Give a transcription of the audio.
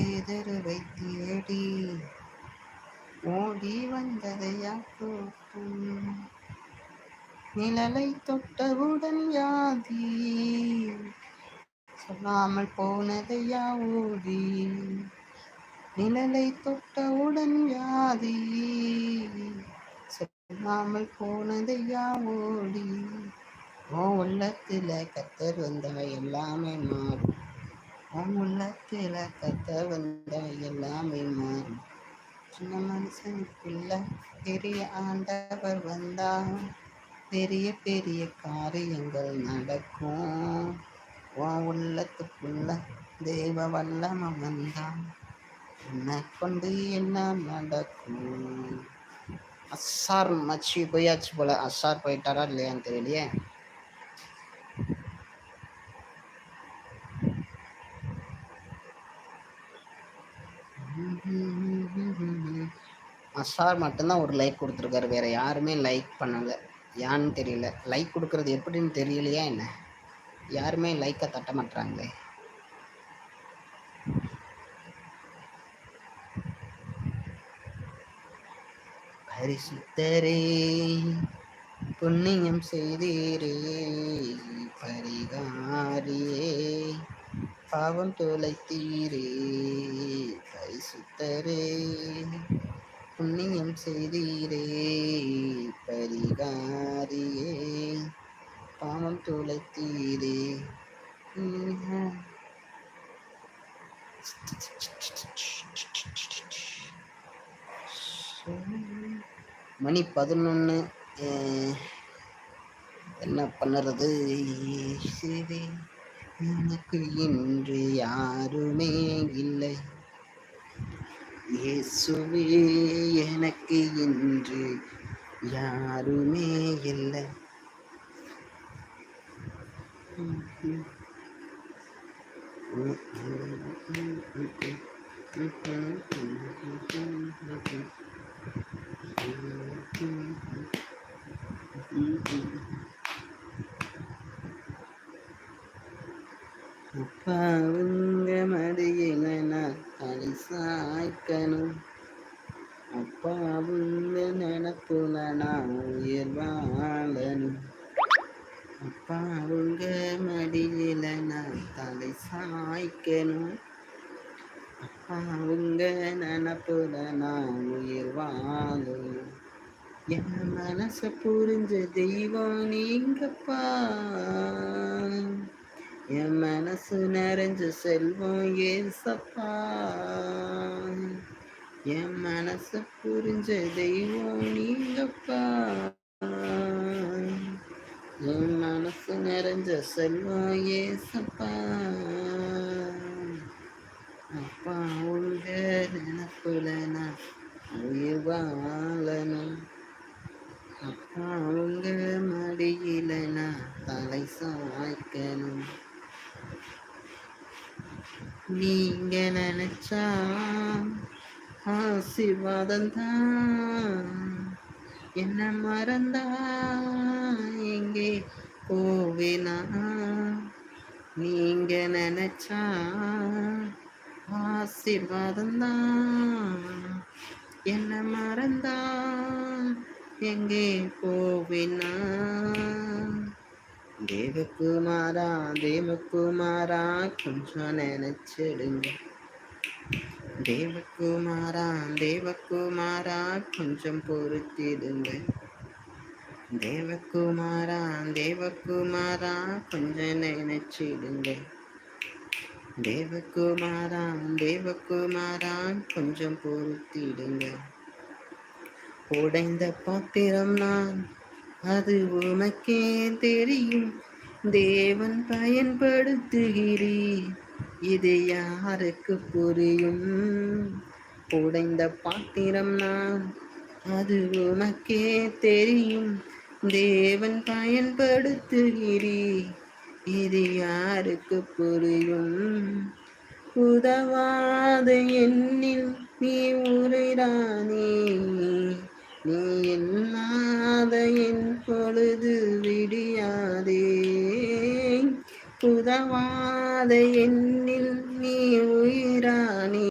பேதருவை தேடி ஓடி வந்ததையா கூட்டம் நிழலை தொட்டவுடன் யாதி சொல்லாமல் போனதையா ஓடி நிழலை தொட்டவுடன் வியாதி சொல்லாமல் போனதையா ஓடி ஓ உள்ளத்துல கத்தர் வந்தவை எல்லாமே மாறும். ஓ உள்ளத்துல கத்தர் எல்லாமே மாறும் சின்ன மனுஷனுக்குள்ள பெரிய ஆண்டவர் வந்தா பெரிய பெரிய காரியங்கள் நடக்கும். உன் உள்ளத்துக்குள்ள தெய்வ வல்லமம் வந்தான் என்ன கொண்டு என்ன நடக்கும்? அசார் மச்சி போயாச்சு போல. அசார் போயிட்டாரா இல்லையான்னு தெரியலையே. அசார் மட்டும்தான் ஒரு லைக் கொடுத்துருக்காரு. வேற யாருமே லைக் பண்ணலை. ஏன்னு தெரியல. லைக் கொடுக்கறது எப்படின்னு தெரியலையா என்ன? யாருமே லைக்கை தட்ட மாட்டாங்களே பரிசுத்தரே புண்ணியம் செய்தீரே பரிகாரியே பாவம் தொலைத்தீரே பரிசுத்தரே. புண்ணியம் செய்தீரே பரிகாரியே. பாவம் துளைத்தீரே. மணி பதினொன்று என்ன பண்ணுறது? சரி எனக்கு இன்று யாருமே இல்லை. இயேசுவே எனக்கு இன்று யாருமே இல்லை. அப்பாவுங்க அரிசாய்க்கணும் தலை சாய்க்கணும். நினப்புல நான் உயிர் வாழணும் அப்பாவுங்க மடியில நான் தலை சாய்க்கணும். அப்பாவுங்க நினப்புல நான் உயிர் வாழணும் என் மனச புரிஞ்ச தெய்வம் நீங்கப்பா. என் மனசு நிறைஞ்சு செல்வம் ஏசப்பா என் மனசு புரிஞ்ச தெய்வம் நீங்கப்பா. என் மனசு நிறைஞ்ச செல்வம் ஏசப்பா அப்பா உங்க நினப்புல நான் உயிர் வாழணும். அப்பா உங்க மடியில நான் தலை சாய்க்கணும் நீங்க நினைச்சா ஆசீர்வாதம் தான். என்ன மறந்தா எங்கே போவேனா? நீங்க நினைச்சா ஆசீர்வாதம் தான். என்ன மறந்தா எங்கே போவேனா? தேவகுமாரா தேவகுமாரா கொஞ்சம் நினைச்சிடுங்க. தேவகுமாரா தேவகுமாரா கொஞ்சம் பொறுத்திடுங்க. தேவகுமாரா தேவகுமாரா கொஞ்சம் நினைச்சிடுங்க. தேவகுமாரா தேவகுமாரா கொஞ்சம் பொறுத்திடுங்க. உடைந்த பாத்திரம் நான் அது உனக்கே தெரியும். தேவன் பயன்படுத்துகிறீர். இது யாருக்கு புரியும்? உடைந்த பாத்திரம் நான். அது உனக்கே தெரியும். தேவன் பயன்படுத்துகிறீர். இது யாருக்கு புரியும்? உதவாத எண்ணில் நீ உரைரானே நீ என்ன என்னாத என் பொழுது விடியாதே. உதவாத எண்ணில் நீ உயிரானே.